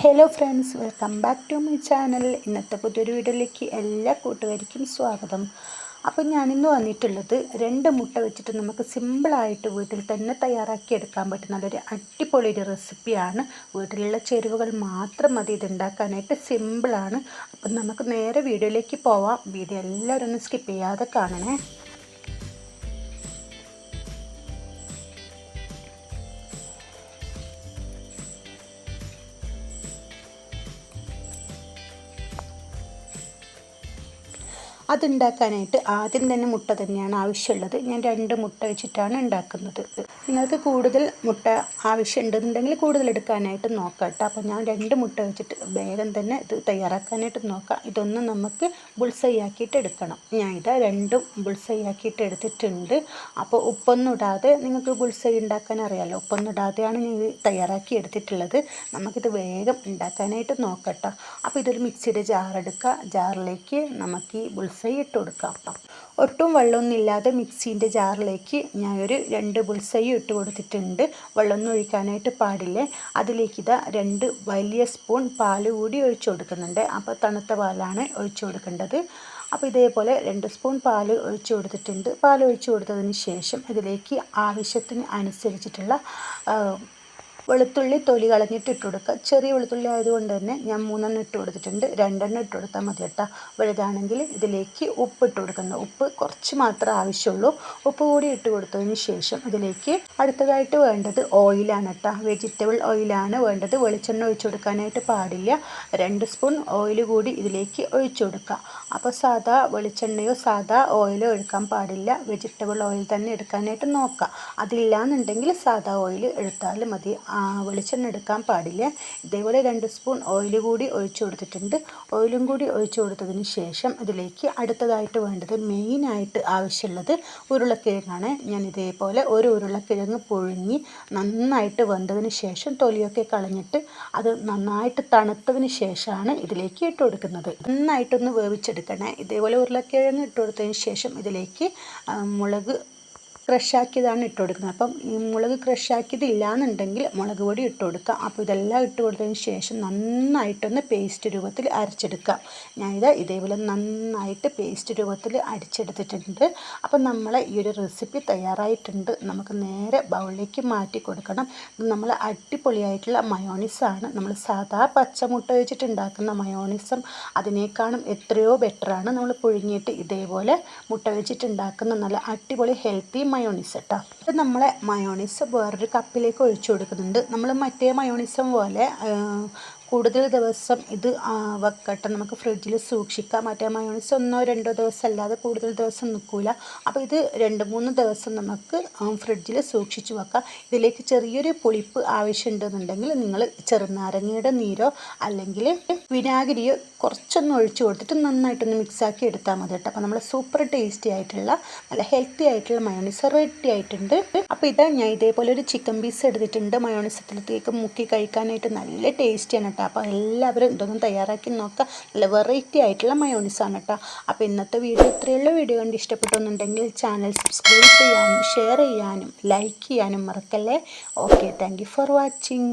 Hello friends welcome back to my channel ഇന്നത്തെ പുതിയൊരു വീഡിയോയിലേക്ക് എല്ലാ കൂട്ടുകാർക്കും സ്വാഗതം. അപ്പം ഞാനിന്ന് വന്നിട്ടുള്ളത് രണ്ട് മുട്ട വെച്ചിട്ട് നമുക്ക് സിമ്പിളായിട്ട് വീട്ടിൽ തന്നെ തയ്യാറാക്കി എടുക്കാൻ പറ്റുന്ന ഒരു അടിപൊളി ഒരു റെസിപ്പിയാണ് വീട്ടിലുള്ള ചേരുവകൾ മാത്രം മതി ഇത് ഉണ്ടാക്കാനായിട്ട് സിമ്പിളാണ് അപ്പം നമുക്ക് നേരെ വീഡിയോയിലേക്ക് പോവാം. വീഡിയോ എല്ലാവരും ഒന്ന് സ്കിപ്പ് ചെയ്യാതെ കാണണേ. അതുണ്ടാക്കാനായിട്ട് ആദ്യം തന്നെ മുട്ട തന്നെയാണ് ആവശ്യമുള്ളത്. ഞാൻ രണ്ട് മുട്ട വെച്ചിട്ടാണ് ഉണ്ടാക്കുന്നത്. നിങ്ങൾക്ക് കൂടുതൽ മുട്ട ആവശ്യമുണ്ടെന്നുണ്ടെങ്കിൽ കൂടുതൽ എടുക്കാനായിട്ട് നോക്കാം കേട്ടോ. അപ്പോൾ ഞാൻ രണ്ട് മുട്ട വെച്ചിട്ട് വേഗം തന്നെ ഇത് തയ്യാറാക്കാനായിട്ട് നോക്കാം. ഇതൊന്നും നമുക്ക് ബുൾസൈ ആക്കിയിട്ട് എടുക്കണം. ഞാൻ ഇത് രണ്ടും ബുൾസൈ ആക്കിയിട്ട് എടുത്തിട്ടുണ്ട്. അപ്പോൾ ഉപ്പൊന്നും ഇടാതെ നിങ്ങൾക്ക് ബുൾസൈ ഉണ്ടാക്കാൻ അറിയാമല്ലോ ഉപ്പൊന്നും ഇടാതെയാണ് ഞാൻ ഇത് തയ്യാറാക്കി എടുത്തിട്ടുള്ളത്. നമുക്കിത് വേഗം ഉണ്ടാക്കാനായിട്ട് നോക്കട്ടോ അപ്പോൾ ഇതൊരു മിക്സിയുടെ ജാർ എടുക്കുക. ജാറിലേക്ക് നമുക്ക് ഈ ബുൾസൈ ബുൾസൈ ഇട്ട് കൊടുക്കാം ഒട്ടും വെള്ളമൊന്നുമില്ലാതെ മിക്സീന്റെ ജാറിലേക്ക് ഞാനൊരു രണ്ട് ബുൾസൈ ഇട്ട് കൊടുത്തിട്ടുണ്ട്. വെള്ളമൊന്നും ഒഴിക്കാനായിട്ട് പാടില്ലേ? അതിലേക്ക് ഇതാ രണ്ട് വലിയ സ്പൂൺ പാൽ കൂടി ഒഴിച്ചു കൊടുക്കുന്നുണ്ട്. അപ്പോൾ തണുത്ത പാലാണ് ഒഴിച്ചു കൊടുക്കേണ്ടത്. അപ്പോൾ ഇതേപോലെ രണ്ട് സ്പൂൺ പാൽ ഒഴിച്ചു കൊടുത്തിട്ടുണ്ട്. പാൽ ഒഴിച്ചു കൊടുത്തതിന് ശേഷം ഇതിലേക്ക് ആവശ്യത്തിന് അനുസരിച്ചിട്ടുള്ള വെളുത്തുള്ളി തൊലി കളഞ്ഞിട്ട് ഇട്ട് കൊടുക്കുക. ചെറിയ വെളുത്തുള്ളി ആയതുകൊണ്ട് തന്നെ ഞാൻ മൂന്നെണ്ണം ഇട്ട് കൊടുത്തിട്ടുണ്ട്. രണ്ടെണ്ണം ഇട്ട് കൊടുത്താൽ മതി കേട്ടോ. വലുതാണെങ്കിൽ ഇതിലേക്ക് ഉപ്പ് ഇട്ട് കൊടുക്കുന്നത് ഉപ്പ് കുറച്ച് മാത്രമേ ആവശ്യമുള്ളൂ. ഉപ്പ് കൂടി ഇട്ട് കൊടുത്തതിന് ശേഷം ഇതിലേക്ക് അടുത്തതായിട്ട് വേണ്ടത് ഓയിലാണ് കേട്ടോ. വെജിറ്റബിൾ ഓയിലാണ് വേണ്ടത്. വെളിച്ചെണ്ണ ഒഴിച്ചു കൊടുക്കാനായിട്ട് പാടില്ല. രണ്ട് സ്പൂൺ ഓയിൽ കൂടി ഇതിലേക്ക് ഒഴിച്ചു കൊടുക്കുക. അപ്പോൾ സാധാ വെളിച്ചെണ്ണയോ സാധാ ഓയിലോ എടുക്കാൻ പാടില്ല. വെജിറ്റബിൾ ഓയിൽ തന്നെ എടുക്കാനായിട്ട് നോക്കുക. അതില്ലാന്നുണ്ടെങ്കിൽ സാധാ ഓയിൽ എടുത്താൽ മതി. വെളിച്ചെണ്ണ എടുക്കാൻ പാടില്ല. ഇതേപോലെ രണ്ട് സ്പൂൺ ഓയിൽ കൂടി ഒഴിച്ചു കൊടുത്തിട്ടുണ്ട്. ഓയിലും കൂടി ഒഴിച്ചു കൊടുത്തതിന് ശേഷം ഇതിലേക്ക് അടുത്തതായിട്ട് വേണ്ടത് മെയിനായിട്ട് ആവശ്യമുള്ളത് ഉരുളക്കിഴങ്ങാണ്. ഞാൻ ഇതേപോലെ ഒരു ഉരുളക്കിഴങ്ങ് പുഴുങ്ങി നന്നായിട്ട് വെന്തതിന് ശേഷം തൊലിയൊക്കെ കളഞ്ഞിട്ട് അത് നന്നായിട്ട് തണുത്തതിന് ശേഷമാണ് ഇതിലേക്ക് ഇട്ട് കൊടുക്കുന്നത്. നന്നായിട്ടൊന്ന് വേവിച്ചെടുക്കണേ. ഇതേപോലെ ഉരുളക്കിഴങ്ങ് ഇട്ട് കൊടുത്തതിന് ശേഷം ഇതിലേക്ക് മുളക് ക്രഷാക്കിയതാണ് ഇട്ട് കൊടുക്കുന്നത് അപ്പം ഈ മുളക് ക്രഷാക്കിയത് എന്നുണ്ടെങ്കിൽ മുളക് പൊടി ഇട്ട് കൊടുക്കുക അപ്പോൾ ഇതെല്ലാം ഇട്ട് കൊടുത്തതിന് ശേഷം നന്നായിട്ടൊന്ന് പേസ്റ്റ് രൂപത്തിൽ അരച്ചെടുക്കാം ഞാനിത് ഇതേപോലെ നന്നായിട്ട് പേസ്റ്റ് രൂപത്തിൽ അരിച്ചെടുത്തിട്ടുണ്ട്. അപ്പം നമ്മൾ ഈ ഒരു റെസിപ്പി തയ്യാറായിട്ടുണ്ട്. നമുക്ക് നേരെ ബൗളിലേക്ക് മാറ്റി കൊടുക്കണം. നമ്മൾ അടിപൊളിയായിട്ടുള്ള മയോണിസാണ്. നമ്മൾ സാധാ പച്ചമുട്ട വെച്ചിട്ട് ഉണ്ടാക്കുന്ന മയോണിസം അതിനേക്കാളും എത്രയോ ബെറ്ററാണ്. നമ്മൾ പുഴുങ്ങിയിട്ട് ഇതേപോലെ മുട്ട വെച്ചിട്ടുണ്ടാക്കുന്ന നല്ല അടിപൊളി ഹെൽത്തി മയോണീസ് കേട്ടോ ഇത് നമ്മളെ മയോണീസ് വേറൊരു കപ്പിലേക്ക് ഒഴിച്ചു കൊടുക്കുന്നുണ്ട്. നമ്മൾ മറ്റേ മയോണീസും പോലെ കൂടുതൽ ദിവസം ഇത് വെക്കട്ടെ. നമുക്ക് ഫ്രിഡ്ജിൽ സൂക്ഷിക്കാം. മറ്റേ മയോണീസ് ഒന്നോ രണ്ടോ ദിവസം അല്ലാതെ കൂടുതൽ ദിവസം നിൽക്കില്ല അപ്പോൾ ഇത് രണ്ട് മൂന്ന് ദിവസം നമുക്ക് ഫ്രിഡ്ജിൽ സൂക്ഷിച്ച് വെക്കാം. ഇതിലേക്ക് ചെറിയൊരു പുളിപ്പ് ആവശ്യമുണ്ടെന്നുണ്ടെങ്കിൽ നിങ്ങൾ ചെറുനാരങ്ങയുടെ നീരോ അല്ലെങ്കിൽ വിനാഗിരിയോ കുറച്ചൊന്ന് ഒഴിച്ചു കൊടുത്തിട്ട് നന്നായിട്ടൊന്ന് മിക്സാക്കി എടുത്താൽ മതി കേട്ടോ. അപ്പോൾ നമ്മൾ സൂപ്പർ ടേസ്റ്റി ആയിട്ടുള്ള നല്ല ഹെൽത്തി ആയിട്ടുള്ള മയോണീസ് റെഡി ആയിട്ടുണ്ട്. അപ്പോൾ ഇതാ ഞാൻ ഇതേപോലെ ഒരു ചിക്കൻ പീസ് എടുത്തിട്ടുണ്ട്. മയോണീസത്തിലേക്ക് മുക്കി കഴിക്കാനായിട്ട് നല്ല ടേസ്റ്റിയാണ് കേട്ടോ. അപ്പോൾ എല്ലാവരും ഇതൊന്നും തയ്യാറാക്കി നോക്കുക. നല്ല വെറൈറ്റി ആയിട്ടുള്ള മയോണീസാണ് കേട്ടോ. അപ്പോൾ ഇന്നത്തെ വീഡിയോ ഇത്രയുള്ള വീഡിയോ കണ്ട് ഇഷ്ടപ്പെട്ടൊന്നുണ്ടെങ്കിൽ ചാനൽ സബ്സ്ക്രൈബ് ചെയ്യാനും ഷെയർ ചെയ്യാനും ലൈക്ക് ചെയ്യാനും മറക്കല്ലേ? Okay thank for watching